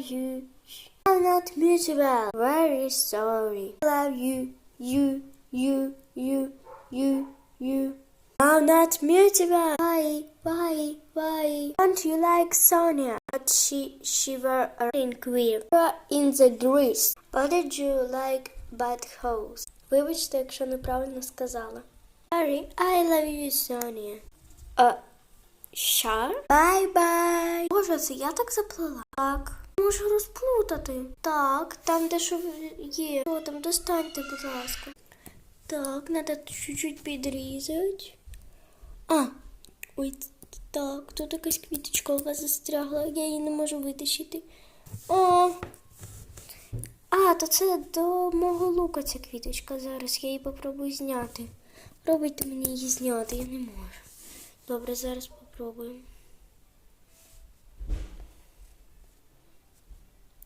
you. I'm not mutual. Very sorry. I love you. You, you, you, you, you. I'm not mutual. Why, why, why? Don't you like Sonia? But she, she were a queer. You are in the grease. What did you like bad house? Вибачте, якщо неправильно сказала. Sorry, I love you, Sonia. А, що? Бай-бай. Боже, це я так заплила? Так. Можу розплутати. Так, там де що є. Що там, достаньте, будь ласка. Так, треба чуть-чуть підрізати. А, ой, так, тут якась квіточка у вас застрягла, я її не можу витащити. О! А, то це до мого лука ця квіточка. Зараз я її попробую зняти. Пробуйте мені її зняти, я не можу. Добре, зараз попробуємо.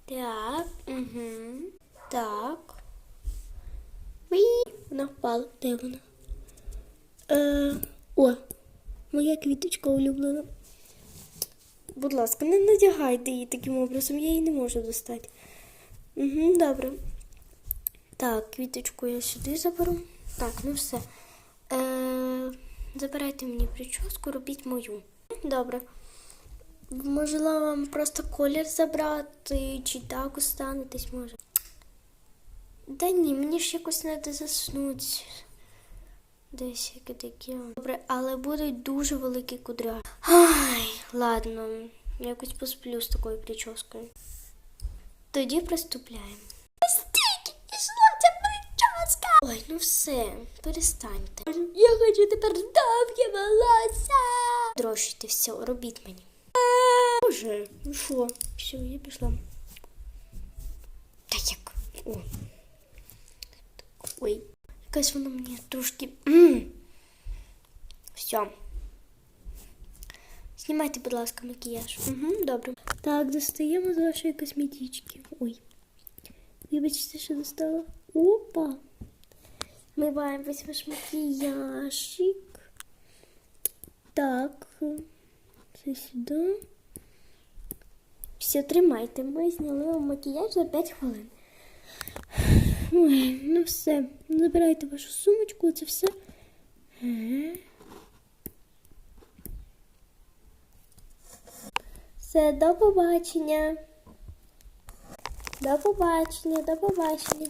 Так, угу. Так. Уі, вона впала. Де вона? Е, о, моя квіточка улюблена. Будь ласка, не надягайте її таким образом, я її не можу достати. Угу, добре. Так, квіточку я сюди заберу. Так, ну все. Е, забирайте мені прическу, робіть мою. Добре. Можливо, вам просто колір забрати, чи так останетесь може. Да ні, мені ж якось треба заснути. Десь яке таке. Добре, але будуть дуже великі кудря. Ай, ладно, якось посплю з такою прическою. Тоді приступляємо. Ой, ну все, перестаньте. Я хочу тепер довге волосся. Дрощуйте все, робіть мені. Боже, ну що? Все, я пішла. Та як? О. Ой, якась вона мені трошки. М. Все. Знімайте, будь ласка, макіяж. Угу, добре. Так, достаємо з вашої косметички. Ой. Вибачте, що достала. Опа. Миваємо весь ваш макіяжик. Так. Це сюди. Все, тримайте. Ми зняли вам макіяж за 5 хвилин. Ой, ну все. Забирайте вашу сумочку, це все. Все, до побачення. До побачення, до побачення.